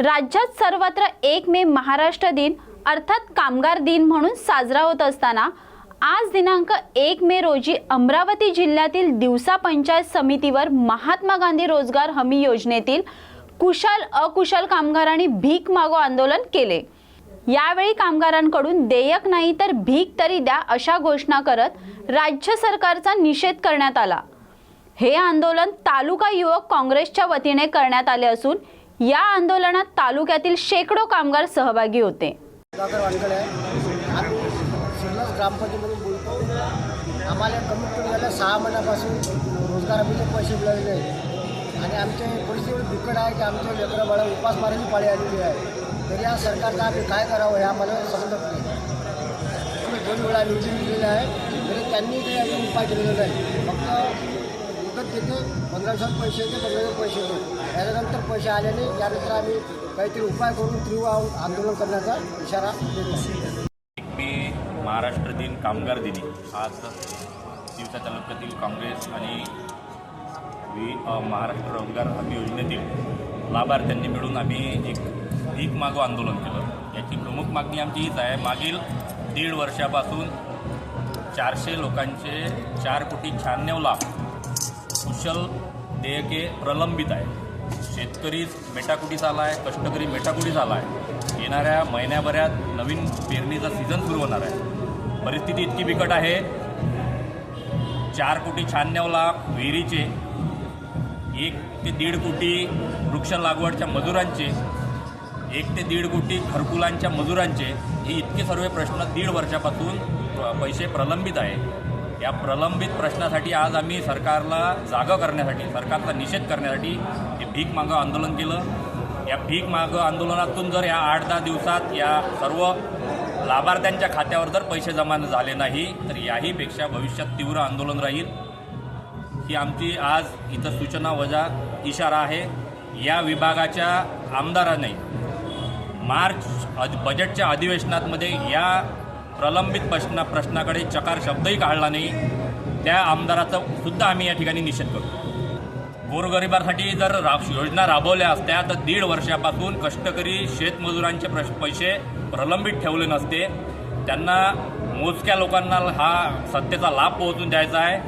राज्यात सर्वत्र एक मे महाराष्ट्र दिन अर्थात कामगार दिन म्हणून साजरा होत असताना आज दिनांक एक मे रोजी अमरावती जिल्ह्यातील दिवसा पंचायत समितीवर महात्मा गांधी रोजगार हमी योजनेतील कुशल अकुशल कामगारांनी भीक मागो आंदोलन केले. यावेळी कामगारांकडून देयक नाही तर भीक तरी द्या अशा घोषणा करत राज्य सरकारचा निषेध करण्यात आला. हे आंदोलन तालुका युवक काँग्रेसच्या वतीने करण्यात आले असून या आंदोलनात तालुक्यातील शेकडो कामगार सहभागी होते. आम्ही ग्रामपंचायतीमधून बोलतो. आम्हाला कमीत कमी झालं सहा महिन्यापासून रोजगार आम्ही पैसे मिळालेले आहेत आणि आमचे परिस्थिती बिकट आहे की आमचे लेकरं बाळं उपासमाराची पाळी आलेली आहे. तरी या सरकारचं आम्ही काय करावं हे आम्हाला समजत नाही. आम्ही दोन वेळा निवडून दिलेले आहे. तरी त्यांनी काही अजून उपाय केलेला नाही. फक्त विकत घेते पंधरा पैसे येते पंधराशे पैसे येते त्याच्यानंतर पैसे आले नाही त्यानंतर आम्ही काहीतरी उपाय करून तीव्र आंदोलन करण्याचा इशारा देत. एक मे महाराष्ट्र दिन कामगार दिनी. आज दिवसा तालुक्यातील काँग्रेस आणि वि महाराष्ट्र रोजगार हमी योजनेतील लाभार्थ्यांनी मिळून आम्ही एक भीक मागो आंदोलन केलं. याची प्रमुख मागणी आमची हीच आहे. मागील दीड वर्षापासून चारशे लोकांचे चार कोटी शहाण्णव लाख कुशल देयके प्रलंबित आहे. शेतकरी मेटाकुटीस आला आहे कष्टकरी मेटाकुटीस आला आहे येणाऱ्या महिन्याभरात नवीन पेरणीचा सीझन सुरू होणार आहे. परिस्थिती इतकी बिकट आहे. चार कोटी शहाण्णव लाख विहिरीचे एक ते दीड कोटी वृक्ष लागवडच्या मजुरांचे एक ते दीड कोटी घरकुलांच्या मजुरांचे हे इतके सर्व प्रश्न दीड वर्षापासून पैसे प्रलंबित आहे. या प्रलंबित प्रश्नासाठी आज आम्ही सरकारला जागं करण्यासाठी सरकारचा निषेध करण्यासाठी भीक मागं आंदोलन केलं. या भीक मागं आंदोलनातून जर या आठ दहा दिवसात या सर्व लाभार्थ्यांच्या खात्यावर जर पैसे जमा झाले नाही तर याहीपेक्षा भविष्यात तीव्र आंदोलन राहील. ही आमची आज इथं सूचना वजा इशारा आहे. या विभागाच्या आमदाराने मार्च अध बजेटच्या अधिवेशनातमध्ये या प्रलंबित प्रश्ना प्रश्नाकडे चकार शब्दही काढला नाही. त्या आमदाराचा सुद्धा आम्ही या ठिकाणी निषेध करतो. गोरगरिबांसाठी जर रा योजना राबवल्या असत्या तर दीड वर्षापासून कष्टकरी शेतमजुरांचे प्रश पैसे प्रलंबित ठेवले नसते. त्यांना मोजक्या लोकांना हा सत्तेचा लाभ पोहोचून द्यायचा आहे.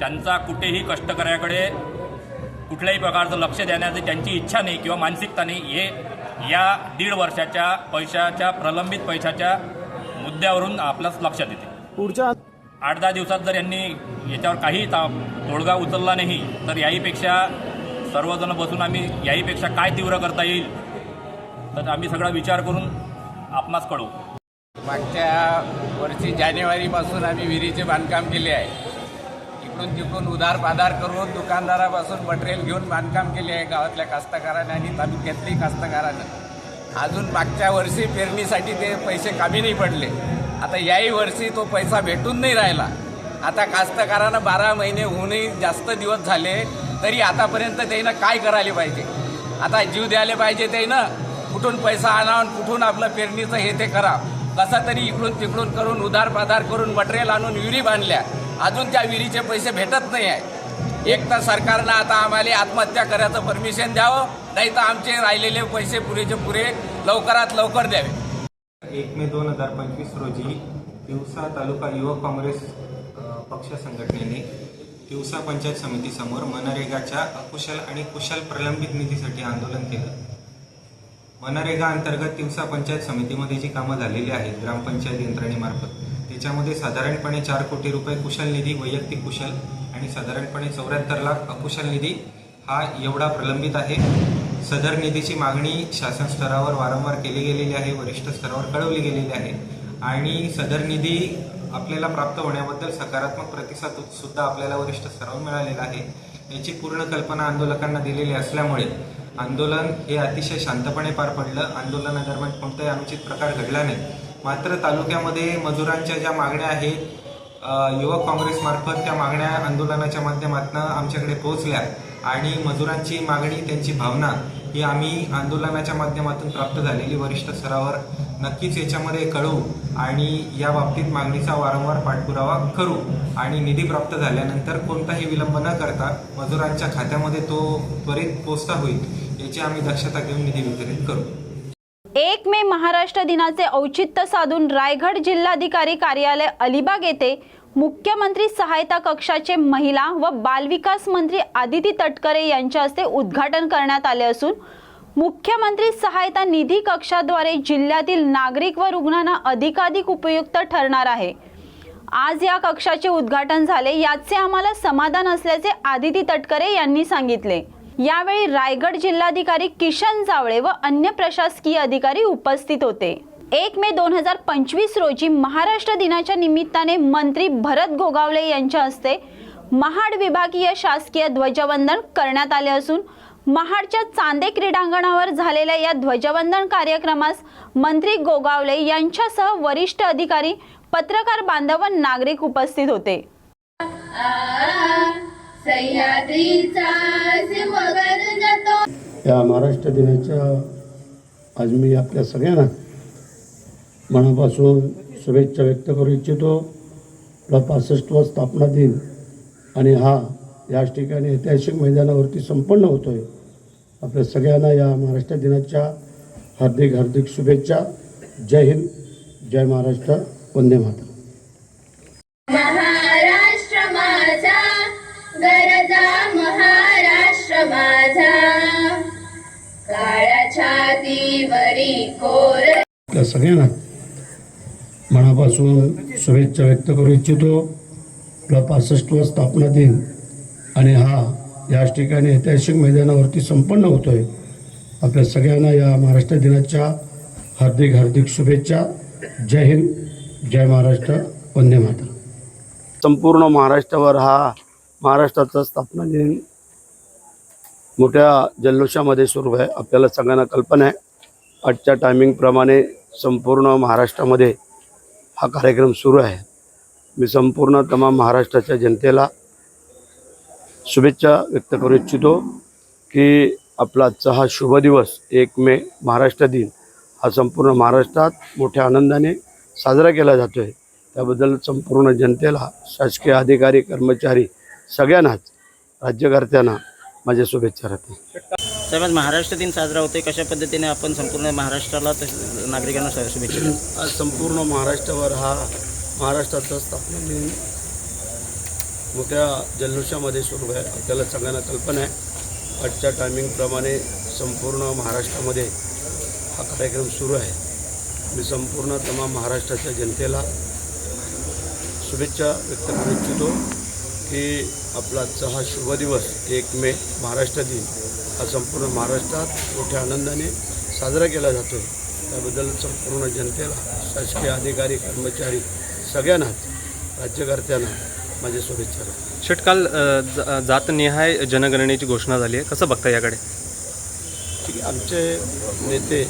त्यांचा कुठेही कष्टकऱ्याकडे कुठल्याही प्रकारचं लक्ष देण्याची त्यांची इच्छा नाही किंवा मानसिकता नाही. हे या दीड वर्षाच्या पैशाच्या प्रलंबित पैशाच्या मुद्द्यावरून आपल्याच लक्षात येते पुढच्या आठ दहा दिवसात जर यांनी याच्यावर काही ता तोडगा उचलला नाही तर याहीपेक्षा सर्वजण बसून आम्ही याहीपेक्षा काय तीव्र करता येईल तर आम्ही सगळा विचार करून आपणास कळू मागच्या वर्षी जानेवारीपासून आम्ही विहिरीचे बांधकाम केले आहे. इकडून तिकडून उधार पाधार करून दुकानदारापासून मटेरियल घेऊन बांधकाम केले आहे गावातल्या कास्तकाराने आणि तालुक्यातल्याही कास्तकारानं. अजून मागच्या वर्षी पेरणीसाठी ते पैसे कामी नाही पडले. आता याही वर्षी तो पैसा भेटून नाही राहिला. आता कास्तकारानं बारा महिने होऊनही जास्त दिवस झाले तरी आतापर्यंत त्यानं काय करायला पाहिजे? आता जीव द्यायला पाहिजे त्यानं कुठून पैसा आणावून कुठून आपलं पेरणीचं हे ते करा. कसं तरी इकडून तिकडून करून उधार पाधार करून मटेरियल आणून विहिरी बांधल्या. अजून त्या विहिरीचे पैसे भेटत नाही आहे. एक तर सरकारनं आता आम्हाला आत्महत्या करायचं परमिशन द्यावं नाही तर आमचे राहिलेले पैसे पुरेचे पुरे लवकरात लवकर द्यावे. एक मे दोन हजार पंचवीस रोजी दिवसा तालुका युवक काँग्रेस पक्ष संघटनेने दिवसा पंचायत समितीसमोर मनरेगाच्या अकुशल आणि कुशल प्रलंबित निधीसाठी आंदोलन केलं. मनरेगा अंतर्गत दिवसा पंचायत समितीमध्ये जी कामं झालेली आहेत ग्रामपंचायत यंत्रणेमार्फत त्याच्यामध्ये साधारणपणे चार कोटी रुपये कुशल निधी वैयक्तिक कुशल आणि साधारणपणे चौऱ्याहत्तर लाख अकुशल निधी हा एवढा प्रलंबित आहे. सदर निधीची मागणी शासन स्तरावर वारंवार केली गेलेली आहे वरिष्ठ स्तरावर कळवली गेलेली आहे. आणि सदर निधी आपल्याला प्राप्त होण्याबद्दल सकारात्मक प्रतिसाद सुद्धा आपल्याला वरिष्ठ स्तरावर मिळालेला आहे. याची पूर्ण कल्पना आंदोलकांना दिलेली असल्यामुळे आंदोलन हे अतिशय शांतपणे पार पडलं. आंदोलनादरम्यान कोणताही अनुचित प्रकार घडला नाही. मात्र तालुक्यामध्ये मजुरांच्या ज्या मागण्या आहेत युवक काँग्रेसमार्फत त्या मागण्या आंदोलनाच्या माध्यमातून आमच्याकडे पोहोचल्या. आणि मजुरांची मागणी त्यांची भावना ही आम्ही आंदोलनाच्या माध्यमातून प्राप्त झालेली वरिष्ठ स्तरावर नक्कीच याच्यामध्ये कळवू आणि या बाबतीत मागणीचा वारंवार पाठपुरावा करू आणि निधी प्राप्त झाल्यानंतर कोणताही विलंब न करता मजुरांच्या खात्यामध्ये तो त्वरित पोचता होईल याची याची आम्ही दक्षता घेऊन निधी वितरित करू. एक मे महाराष्ट्र दिनाचे औचित्य साधून रायगड जिल्हाधिकारी कार्यालय अलिबाग येथे मुख्यमंत्री सहायता कक्षाचे महिला व बालविकास मंत्री आदिती तटकरे यांच्या हस्ते उद्घाटन करण्यात आले असून मुख्यमंत्री सहायता निधी कक्षाद्वारे जिल्ह्यातील नागरिक व रुग्णांना अधिकाधिक उपयुक्त ठरणार आहे. आज या कक्षाचे उद्घाटन झाले याचे आम्हाला समाधान असल्याचे आदिती तटकरे यांनी सांगितले. यावेळी रायगड जिल्हाधिकारी किशन जावळे व अन्य प्रशासकीय अधिकारी उपस्थित होते. एक मे दोन हजार पंचवीस रोजी महाराष्ट्र दिनाच्या निमित्ताने मंत्री भरत गोगावले यांच्या हस्ते महाड विभागीय शासकीय ध्वजवंदन करण्यात आले असून महाडच्या चांदे क्रीडांगणावर झालेल्या या ध्वजवंदन कार्यक्रमास मंत्री गोगावले यांच्यासह वरिष्ठ अधिकारी पत्रकार बांधव व नागरिक उपस्थित होते. या महाराष्ट्र दिनाच्या आज मी आपल्या सगळ्यांना मनापासून शुभेच्छा व्यक्त करू इच्छितो. आपला पासष्टवा स्थापना दिन. आणि हा याच ठिकाणी ऐतिहासिक मैदानावरती संपन्न होतो आहे आपल्या सगळ्यांना या महाराष्ट्र दिनाच्या हार्दिक हार्दिक शुभेच्छा. जय हिंद जय महाराष्ट्र वंदे मातरम. महाराष्ट्र माझा गरजा महाराष्ट्र माझा. काळ्या छातीवरी कोर आपल्या सगळ्यांना मनापासून शुभेच्छा व्यक्त करू इच्छितो. आपला पासष्टवा स्थापना दिन आणि हा याच ठिकाणी ऐतिहासिक मैदानावरती संपन्न होतो आहे आपल्या सगळ्यांना या महाराष्ट्र दिनाच्या हार्दिक हार्दिक शुभेच्छा. जय हिंद जय महाराष्ट्र वंदे माता संपूर्ण महाराष्ट्रावर हा महाराष्ट्राचा स्थापना दिन मोठ्या जल्लोषामध्ये सुरू आहे. आपल्याला सगळ्यांना कल्पना आहे. आजच्या टायमिंगप्रमाणे संपूर्ण महाराष्ट्रामध्ये हा कार्यक्रम सुरू आहे. मी संपूर्ण तमाम महाराष्ट्राच्या जनतेला शुभेच्छा व्यक्त करू इच्छितो की आपला आजचा हा शुभ दिवस एक मे महाराष्ट्र दिन हा संपूर्ण महाराष्ट्रात मोठ्या आनंदाने साजरा केला जातो आहे त्याबद्दल संपूर्ण जनतेला शासकीय अधिकारी कर्मचारी सगळ्यांनाच राज्यकर्त्यांना माझ्या शुभेच्छा राहतील. साहेब आज महाराष्ट्र दिन साजरा होतोय. कशा पद्धतीने आपण संपूर्ण महाराष्ट्राला तसेच नागरिकांना शु- शुभेच्छा देऊ? आज संपूर्ण महाराष्ट्रावर हा महाराष्ट्राचा स्थापना दिन मोठ्या जल्लोषामध्ये सुरू आहे. आपल्याला सगळ्यांना कल्पना आहे. आजच्या टायमिंगप्रमाणे संपूर्ण महाराष्ट्रामध्ये हा कार्यक्रम सुरू आहे. मी संपूर्ण तमाम महाराष्ट्राच्या जनतेला शुभेच्छा व्यक्त करू इच्छितो की आपला आजचा हा शुभ दिवस एक मे महाराष्ट्र दिन. हा संपूर्ण महाराष्ट्रात मोठ्या आनंदाने साजरा केला जातो आहे त्याबद्दल संपूर्ण जनतेला शासकीय अधिकारी कर्मचारी सगळ्यांनाच राज्यकर्त्यांना माझ्या शुभेच्छा. षटकाल जातनिहाय जनगणनेची घोषणा झाली आहे. कसं बघता याकडे? ठीक आहे आमचे नेते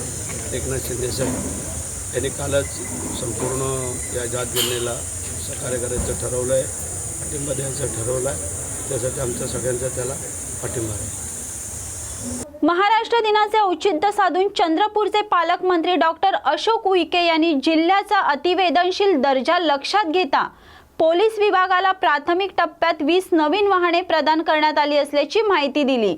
एकनाथ शिंदे साहेब यांनी कालच संपूर्ण या जात गणनेला सहकार्य करायचं ठरवलं आहे पाठिंबा द्यायचं ठरवलं आहे त्यासाठी आमच्या सगळ्यांचा त्याला पाठिंबा आहे. महाराष्ट्र दिनाचे औचित्य साधून चंद्रपूरचे पालकमंत्री डॉक्टर अशोक उईके यांनी जिल्ह्याचा अतिवेदनशील दर्जा लक्षात घेता पोलीस विभागाला प्राथमिक टप्प्यात वीस नवीन वाहने प्रदान करण्यात आली असल्याची माहिती दिली.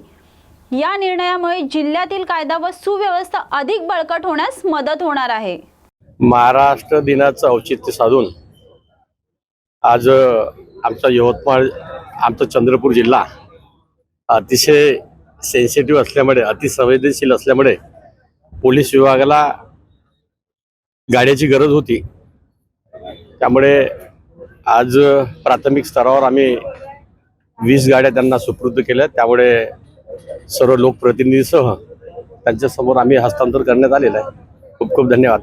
या निर्णयामुळे जिल्ह्यातील कायदा व सुव्यवस्था अधिक बळकट होण्यास मदत होणार आहे. महाराष्ट्र दिनाचं औचित्य साधून आज आमचा यवतमाळ आमचा चंद्रपूर जिल्हा अतिशय सेन्सिटिव्ह असल्यामुळे अतिसंवेदनशील असल्यामुळे पोलीस विभागाला गाड्याची गरज होती. त्यामुळे आज प्राथमिक स्तरावर आम्ही वीस गाड्या त्यांना सुपूर्द केल्या. त्यामुळे सर्व लोकप्रतिनिधीसह त्यांच्यासमोर आम्ही हस्तांतर करण्यात आलेलं आहे. खूप खूप धन्यवाद.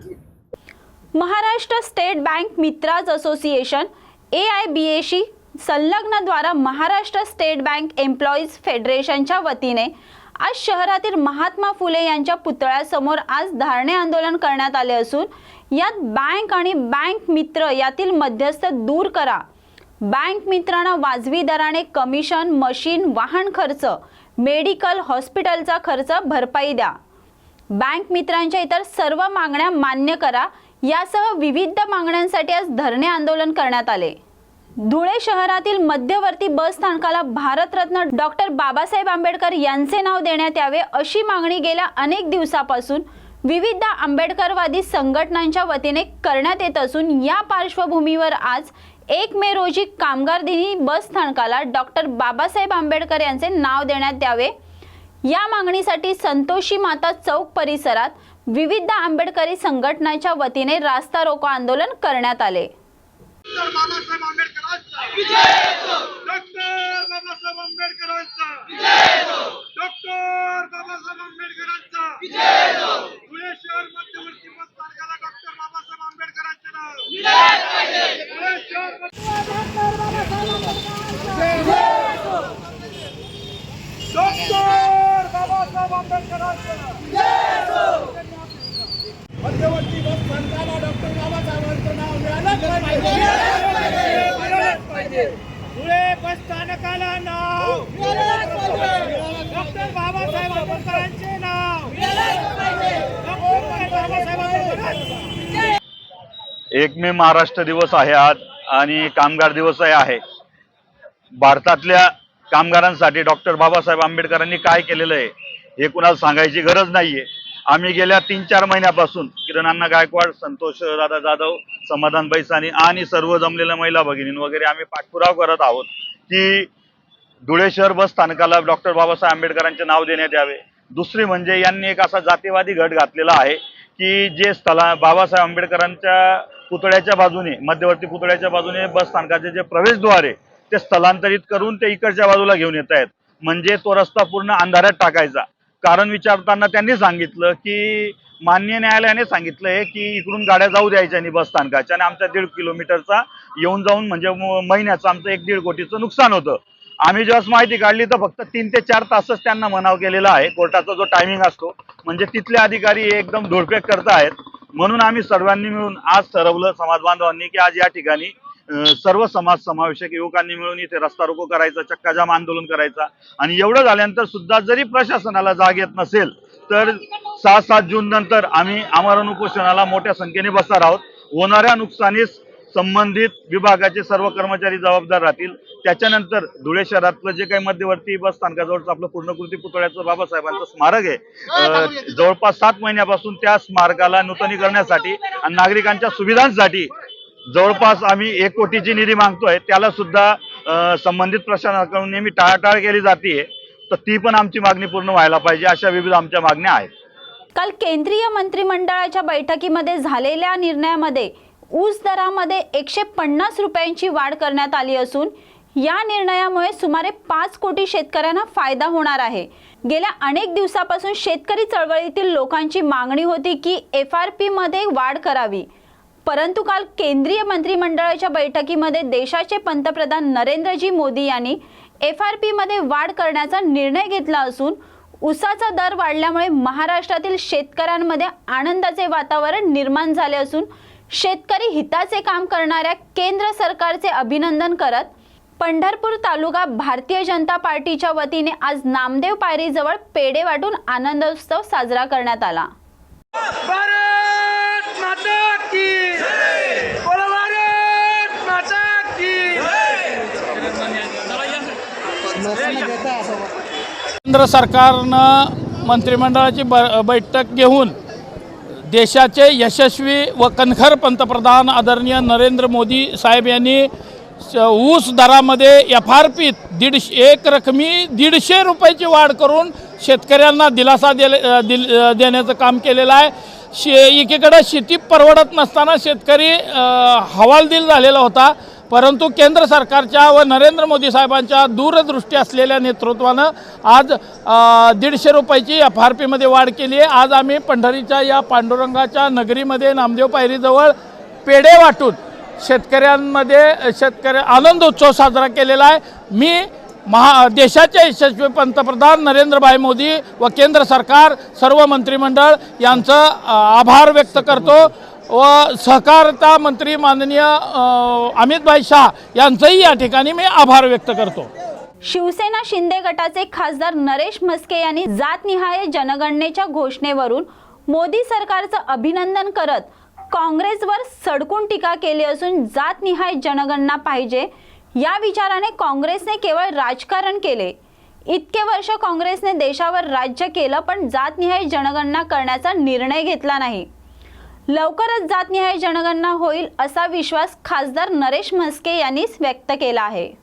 महाराष्ट्र स्टेट बँक मित्राज असोसिएशन ए आय बी एशी संलग्नद्वारा महाराष्ट्र स्टेट बँक एम्प्लॉईज फेडरेशनच्या वतीने आज शहरातील महात्मा फुले यांच्या पुतळ्यासमोर आज धारणे आंदोलन करण्यात आले असून यात बँक आणि बँक मित्र यातील मध्यस्थ दूर करा. बँक मित्रांना वाजवी दराने कमिशन मशीन वाहन खर्च मेडिकल हॉस्पिटलचा खर्च भरपाई द्या. बँक मित्रांच्या इतर सर्व मागण्या मान्य करा. यासह विविध मागण्यांसाठी आज धरणे आंदोलन करण्यात आले. धुळे शहरातील मध्यवर्ती बस स्थानकाला भारतरत्न डॉक्टर बाबासाहेब आंबेडकर यांचे नाव देण्यात यावे अशी मागणी गेल्या अनेक दिवसापासून विविध आंबेडकरवादी संघटनांच्या वतीने करण्यात येत असून या पार्श्वभूमीवर आज एक मे रोजी कामगार दिनी बस स्थानकाला डॉक्टर बाबासाहेब आंबेडकर यांचे नाव देण्यात यावे. या मागणीसाठी संतोषी माता चौक परिसरात विविध आंबेडकरी संघटनांच्या वतीने रास्ता रोको आंदोलन करण्यात आले. डॉक्टर बाबासाहेब आंबेडकरांचा. डॉक्टर बाबासाहेब आंबेडकरांचा. डॉक्टर बाबासाहेब आंबेडकरांचा. धुळे शहर मध्यवर्ती मतदारकाला डॉक्टर बाबासाहेब आंबेडकरांचे नाव. धुळे शहर डॉक्टर बाबासाहेब आंबेडकरांचे नाव. मध्यवर्ती बस स्थानकाला डॉक्टर बाबासाहेबांचं नाव मिळालं. पाहिजे धुळे बस स्थानकाला नाव. डॉक्टर बाबासाहेब आंबेडकरांचे नाव. एक मे महाराष्ट्र दिवस आहे आज आणि कामगार दिवसही आहे. भारतातल्या कामगारांसाठी डॉक्टर बाबासाहेब आंबेडकरांनी काय केलेलं आहे हे कुणाला सांगायची गरज नाहीये. आम्ही गेल्या तीन चार महिन्यापासून किरणांना गायकवाड संतोष दादा जाधव समाधान बैसानी आणि सर्व जमलेल्या महिला भगिनी वगैरे आम्ही पाठपुराव करत आहोत की धुळे शहर बस स्थानकाला डॉक्टर बाबासाहेब आंबेडकरांचे नाव देण्यात यावे. दुसरी म्हणजे यांनी एक असा जातीवादी घट घातलेला आहे की जे स्थला बाबासाहेब आंबेडकरांच्या पुतळ्याच्या बाजूने मध्यवर्ती पुतळ्याच्या बाजूने बस स्थानकाचे जे प्रवेशद्वार आहे ते स्थलांतरित करून ते इकडच्या बाजूला घेऊन येत आहेत. म्हणजे तो रस्ता पूर्ण अंधारात टाकायचा. कारण विचारताना त्यांनी सांगितलं की मान्य न्यायालयाने सांगितलं आहे की इकडून गाड्या जाऊ द्यायच्या नाही बस स्थानकाच्या आणि आमच्या दीड किलोमीटरचा येऊन जाऊन म्हणजे महिन्याचं आमचं एक दीड कोटीचं नुकसान होतं. आम्ही जेव्हा माहिती काढली तर फक्त तीन ते चार तासच त्यांना मनाव केलेला आहे. कोर्टाचा जो टायमिंग असतो म्हणजे तिथले अधिकारी एकदम धोडपेक करत आहेत म्हणून आम्ही सर्वांनी मिळून आज ठरवलं समाज बांधवांनी की आज या ठिकाणी सर्व समाज समावेशक युवकांनी मिळून इथे रस्ता रोको करायचा चक्काजाम आंदोलन करायचा. आणि एवढं झाल्यानंतर सुद्धा जरी प्रशासनाला जाग येत नसेल तर सहा सात जून नंतर आम्ही आमरण उपोषणाला मोठ्या संख्येने बसणार आहोत. होणाऱ्या नुकसानीस संबंधित विभागाचे सर्व कर्मचारी जबाबदार राहतील. त्याच्यानंतर धुळे शहरातलं जे काही मध्यवर्ती बस स्थानकाजवळचं आपलं पूर्णकृती पुतळ्याचं बाबासाहेबांचं स्मारक आहे. जवळपास सात महिन्यापासून त्या स्मारकाला नूतनीकरणासाठी आणि नागरिकांच्या सुविधांसाठी जवळपास आम्ही एक कोटीची निधी मागतोय त्याला सुद्धा संबंधित प्रशासनाकडून नेहमी टाळाटाळ केली जाते तर ती पण आमची मागणी पूर्ण व्हायला पाहिजे अशा विविध आमच्या मागण्या आहेत. काल केंद्रीय मंत्रिमंडळाच्या बैठकीमध्ये झालेल्या निर्णयामध्ये ऊस दरामध्ये एकशे पन्नास रुपयांची वाढ करण्यात आली असून या निर्णयामुळे सुमारे पाच कोटी शेतकऱ्यांना फायदा होणार आहे. गेल्या अनेक दिवसापासून शेतकरी चळवळीतील लोकांची मागणी होती की एफ आर पीमध्ये वाढ करावी. परंतु काल केंद्रीय मंत्रिमंडळाच्या बैठकीमध्ये देशाचे पंतप्रधान नरेंद्रजी मोदी यांनी एफ आर पीमध्ये वाढ करण्याचा निर्णय घेतला असून उसाचा दर वाढल्यामुळे महाराष्ट्रातील शेतकऱ्यांमध्ये आनंदाचे वातावरण निर्माण झाले असून शेतकरी हिताचे काम करणाऱ्या केंद्र सरकारचे अभिनंदन करत पंढरपूर तालुका भारतीय जनता पार्टीच्या वतीने आज नामदेव पायरीजवळ पेढे वाटून आनंदोत्सव साजरा करण्यात आला. की। बोलो भारत माता की। केंद्र सरकारनं मंत्रिमंडळाची ब बैठक घेऊन देशाचे यशस्वी व कणखर पंतप्रधान आदरणीय नरेंद्र मोदी साहेब यांनी ऊस दरामध्ये एफ आर पीत दीडशे एक रकमी दीडशे रुपयाची वाढ करून शेतकऱ्यांना दिलासा दिले दिल देण्याचं काम केलेलं आहे. शे एकीकडं शेती परवडत नसताना शेतकरी हवालदिल झालेला होता. परंतु केंद्र सरकारच्या व नरेंद्र मोदी साहेबांच्या दूरदृष्टी असलेल्या नेतृत्वानं आज दीडशे रुपयाची एफ आर पीमध्ये वाढ केली आहे. आज आम्ही पंढरीच्या या पांडुरंगाच्या नगरीमध्ये नामदेव पायरीजवळ पेढे वाटून शेतकऱ्यांमध्ये शेतकरी आनंद उत्सव साजरा केलेला आहे. मी महा देशाचे यशस्वी पंतप्रधान नरेंद्रभाई मोदी व केंद्र सरकार सर्व मंत्रिमंडळ यांचं आभार व्यक्त करतो. व सहकारिता मंत्री माननीय अमितभाई शाह यांचंही या ठिकाणी मी आभार व्यक्त करतो. शिवसेना शिंदे गटाचे खासदार नरेश म्हस्के यांनी जातनिहाय जनगणनेच्या घोषणेवरून मोदी सरकारचं अभिनंदन करत काँग्रेसवर सडकून टीका केली असून जातनिहाय जनगणना पाहिजे या विचाराने काँग्रेसने केवळ राजकारण केले. इतके वर्ष काँग्रेसने देशावर राज्य केलं पण जातनिहाय जनगणना करण्याचा निर्णय घेतला नाही. लवकरच जातनिहाय जनगणना होईल असा विश्वास खासदार नरेश म्हस्के यांनी व्यक्त केला आहे.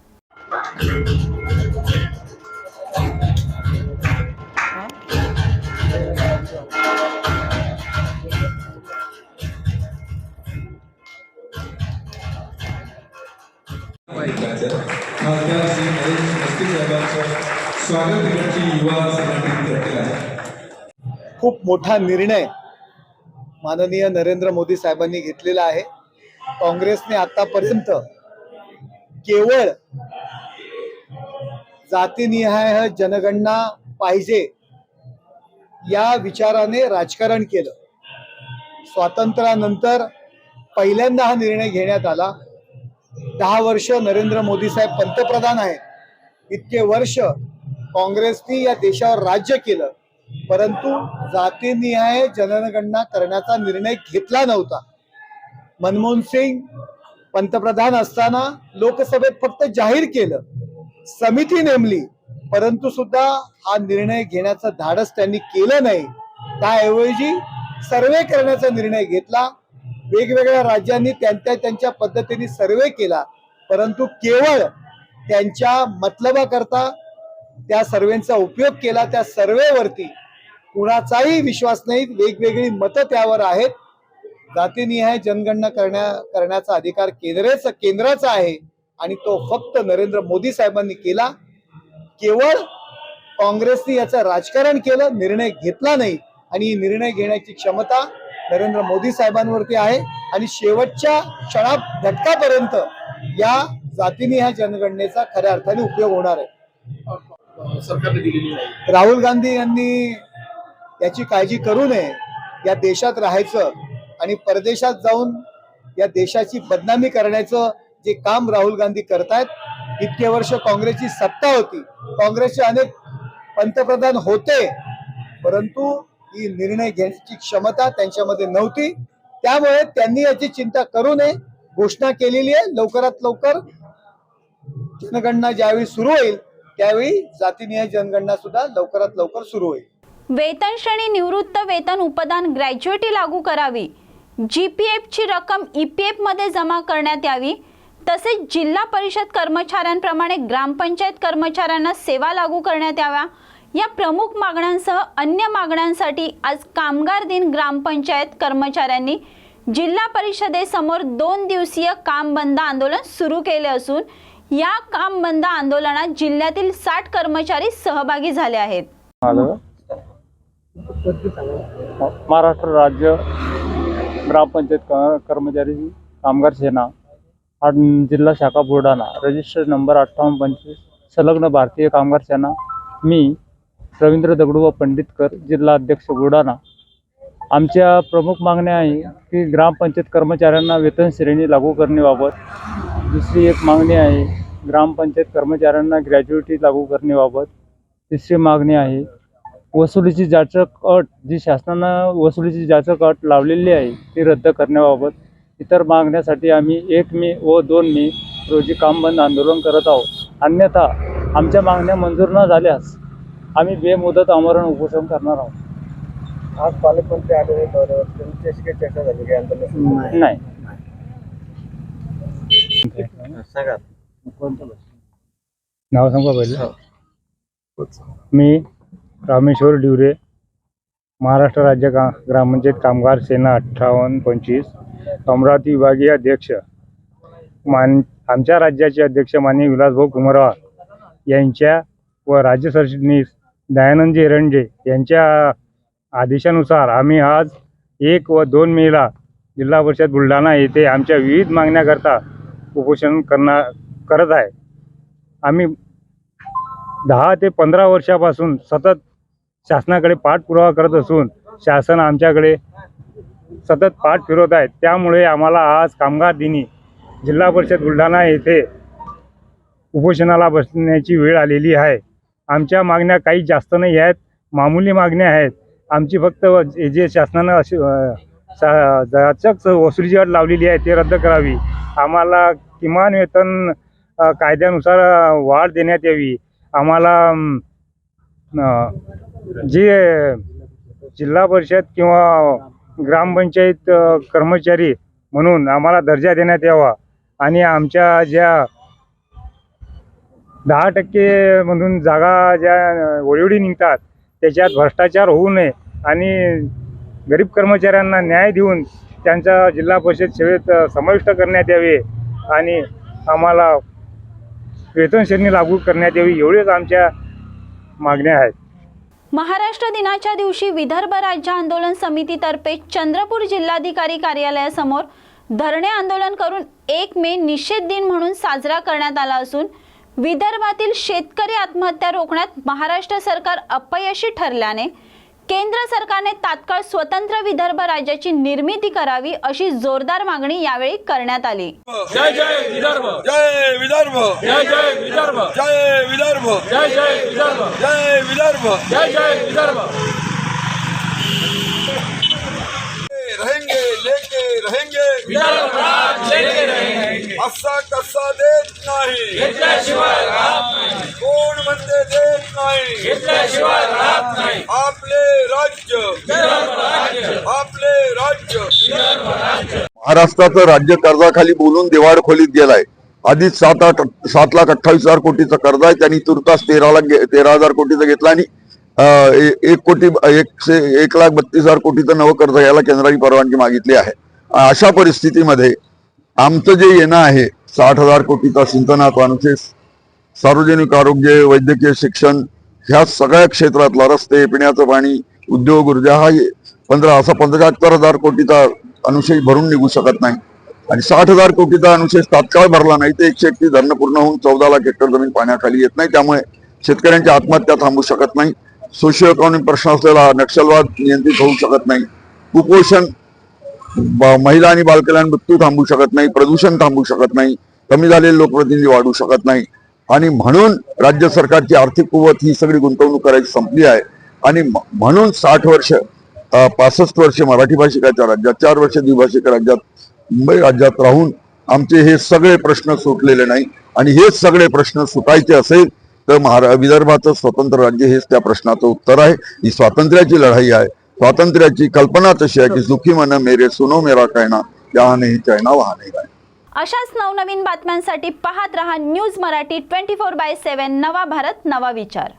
खासदार श्री नरेश मस्ती साहेबांचं स्वागत करण्याची युवा संघटनेने करते आहे. खूप मोठा निर्णय माननीय नरेंद्र मोदी साहेबांनी घेतलेला आहे. काँग्रेसने आतापर्यंत केवळ जातीनिहाय जनगणना पाहिजे या विचाराने राजकारण केलं. स्वातंत्र्यानंतर पहिल्यांदा हा निर्णय घेण्यात आला. दहा वर्ष नरेंद्र मोदी साहेब पंतप्रधान आहेत. इतके वर्ष काँग्रेसने या देशावर राज्य केलं. परंतु जातीनिहाय जनगणना करण्याचा निर्णय घेतला नव्हता. मनमोहन सिंग पंतप्रधान असताना लोकसभेत फक्त जाहीर केलं. समिती नेमली परंतु सुद्धा हा निर्णय घेण्याचं धाडस त्यांनी केलं नाही. त्याऐवजी सर्वे करण्याचा निर्णय घेतला. वेगवेगळ्या राज्यांनी त्यांच्या त्यांच्या पद्धतीने सर्वे केला. परंतु केवळ त्यांच्या मतलबाकरता त्या सर्वेचा उपयोग केला. त्या सर्वेवरती कुणाचाही विश्वास नाही. वेगवेगळी मतं त्यावर आहेत. जातीनिहाय जनगणना करण्या करण्याचा अधिकार केंद्राचा केंद्राचा आहे. आणि तो फक्त नरेंद्र मोदी साहेबांनी केला. केवळ काँग्रेसने याचं राजकारण केलं. निर्णय घेतला नाही. आणि ही निर्णय घेण्याची क्षमता नरेंद्र मोदी साहेबांवरती आहे. आणि शेवटच्या क्षणा घटकापर्यंत या जातीनिहाय जनगणनेचा खऱ्या अर्थाने उपयोग होणार आहे. सरकारने दिलेली आहे राहुल गांधी यांनी याची काळजी करू नये. या देशात राहायचं आणि परदेशात जाऊन या देशाची बदनामी करण्याचं जे काम राहुल गांधी करतायत इतके वर्ष काँग्रेसची सत्ता होती. काँग्रेसचे अनेक पंतप्रधान होते परंतु ही निर्णय घेण्याची क्षमता त्यांच्यामध्ये नव्हती. त्यामुळे त्यांनी याची चिंता करू नये घोषणा केलेली आहे. लवकरात लवकर जनगणना ज्यावेळी सुरू होईल त्यावेळी जातीनिहाय जनगणना सुद्धा लवकरात लवकर सुरू होईल. वेतन श्रेणी निवृत्त वेतन उपदान ग्रॅज्युएटी लागू करावी. जी पी एफची रक्कम ई पी एफमध्ये जमा करण्यात यावी. तसेच जिल्हा परिषद कर्मचाऱ्यांप्रमाणे ग्रामपंचायत कर्मचाऱ्यांना सेवा लागू करण्यात याव्या. या प्रमुख मागण्यांसह अन्य मागण्यांसाठी आज कामगार दिन ग्रामपंचायत कर्मचाऱ्यांनी जिल्हा परिषदेसमोर दोन दिवसीय काम बंद आंदोलन सुरू केले असून या काम बंद आंदोलनात जिल्ह्यातील साठ कर्मचारी सहभागी झाले आहेत. महाराष्ट्र राज्य ग्रामपंचायत कर्मचारी कामगार सेना हा जिल्हा शाखा बुलढाणा. रजिस्टर नंबर अठ्ठावन्न पंचवीस. संलग्न भारतीय कामगार सेना. मी रवींद्र दगडू व पंडितकर जिल्हा अध्यक्ष बुलढाणा. आमच्या प्रमुख मागण्या आहे की ग्रामपंचायत कर्मचाऱ्यांना वेतन श्रेणी लागू करण्याबाबत. दुसरी एक मागणी आहे ग्रामपंचायत कर्मचाऱ्यांना ग्रॅज्युएटी लागू करण्याबाबत. तिसरी मागणी आहे वसुलीची जाचक अट जी शासनानं वसुलीची जाचक अट लावलेली आहे ती रद्द करण्याबाबत. इतर मागण्यासाठी आम्ही एक मे व दोन मे रोजी काम बंद आंदोलन करत आहोत. अन्यथा आमच्या मागण्या मंजूर न झाल्यास आम्ही बेमुदत आमरण उपोषण करणार आहोत. आज पालकमंत्री आलेले त्यांची अशी काही चर्चा झाली आंदोलन नाही. नाव सांगा पहिले? मी रामेश्वर डिवरे महाराष्ट्र राज्य का ग्रामपंचायत कामगार सेना अठ्ठावन्न पंचवीस अमरावती विभागीय अध्यक्ष मान आमच्या राज्याचे अध्यक्ष माननीय विलासभाऊ कुमारवा यांच्या व राज्य सरचिटणीस दयानंदजी रणजे यांच्या आदेशानुसार आम्ही आज एक व दोन मेला जिल्हा परिषद बुलढाणा येथे आमच्या विविध मागण्याकरता उपोषण करणार करत आहे. आम्ही दहा ते पंधरा वर्षापासून सतत शासनाकडे पाठपुरावा करत असून शासन आमच्याकडे सतत पाठ फिरवत आहे. त्यामुळे आम्हाला आज कामगार दिनी जिल्हा परिषद बुलढाणा येथे उपोषणाला बसण्याची वेळ आलेली आहे. आमच्या मागण्या काही जास्त नाही आहेत मामूली मागण्या आहेत. आमची फक्त जे शासनानं अशी जाचक वसुली जी अट लावलेली आहे ती रद्द करावी. आम्हाला किमान वेतन कायद्यानुसार वाढ देण्यात यावी. आम्हाला जे जिल्हा परिषद किंवा ग्रामपंचायत कर्मचारी म्हणून आम्हाला दर्जा देण्यात यावा. आणि आमच्या ज्या दहा टक्के मधून जागा ज्या ओळीवडी निघतात त्याच्यात भ्रष्टाचार होऊ नये आणि गरीब कर्मचाऱ्यांना न्याय देऊन त्यांचा जिल्हा परिषद सेवेत समाविष्ट करण्यात यावे आणि आम्हाला वेतनश्रेणी लागू करण्यात यावी एवढेच आमच्या मागण्या आहेत. महाराष्ट्र दिनाच्या दिवशी विदर्भ राज्य आंदोलन समितीतर्फे चंद्रपूर जिल्हाधिकारी कार्यालयासमोर धरणे आंदोलन करून एक मे निषेध दिन म्हणून साजरा करण्यात आला असून विदर्भातील शेतकरी आत्महत्या रोखण्यात महाराष्ट्र सरकार अपयशी ठरल्याने केंद्र सरकारने तात्काळ स्वतंत्र विदर्भ राज्याची निर्मिती करावी अशी जोरदार मागणी यावेळी करण्यात आली. जय जय विदर्भ. जय विदर्भ. जय जय विदर्भ. जय विदर्भ. जय जय विदर्भ. जय विदर्भ. जय जय विदर्भ रहेंगे लेके रहेंगे। विदर्भ लेके रहेंगे। असा कसा देत नाही। कोण म्हणते देत नाही। आपले राज्य। आपले राज्य। महाराष्ट्राचं राज्य कर्जाखाली बोलून दिवाळ खोलीत गेलाय. आधीच सात आठ सात लाख अठ्ठावीस हजार कोटीचं कर्ज आहे. त्यांनी तुर्तास तेरा लाख तेरा हजार कोटीचं घेतलं आणि एक कोटी एकशे एक लाख बत्तीस हजार कोटीचं नवं कर्ज घ्यायला केंद्राने परवानगी मागितली आहे. अशा परिस्थितीमध्ये आमचं जे येणं आहे साठ हजार कोटीचा सिंचनाचा अनुशेष सार्वजनिक आरोग्य वैद्यकीय शिक्षण ह्या सगळ्या क्षेत्रातला रस्ते पिण्याचं पाणी उद्योग ऊर्जा हा पंधरा असा पंच्याहत्तर हजार कोटीचा अनुशेष भरून निघू शकत नाही. आणि साठ हजार कोटीचा अनुशेष तात्काळ भरला नाही ते एकशे एकतीस धरणं पूर्ण होऊन चौदा लाख हेक्टर जमीन पाण्याखाली येत नाही. त्यामुळे शेतकऱ्यांची आत्महत्या थांबू शकत नाही. सोशिओ इकॉनॉमिक प्रश्न असलेला नक्षलवाद नियंत्रित होऊ शकत नाही. कुपोषण महिला आणि बालकल्याण मृत्यू थांबू शकत नाही प्रदूषण थांबू शकत नाही कमी झालेले लोकप्रतिनिधी वाढू शकत नाही. आणि म्हणून राज्य सरकारची आर्थिक कुवत ही सगळी गुंतवणूक करायची संपली आहे. आणि म्हणून साठ वर्ष पासष्ट वर्ष मराठी भाषिकाच्या राज्यात चार वर्ष द्विभाषिक राज्यात मुंबई राज्यात राहून आमचे हे सगळे प्रश्न सुटलेले नाही. आणि हेच सगळे प्रश्न सुटायचे असेल तर महारा विदर्भाचं स्वतंत्र राज्य हेच त्या प्रश्नाचं उत्तर आहे. ही स्वातंत्र्याची लढाई आहे. स्वातंत्र्याची कल्पना तशी आहे की सुखी मन मेरे सुनो मेरा कहना यहाँ नहीं चायना वहाँ नहीं अशाच नवनवीन बातम्यांसाठी पाहत रहा news Marathi twenty four by seven नवा भारत नवा विचार.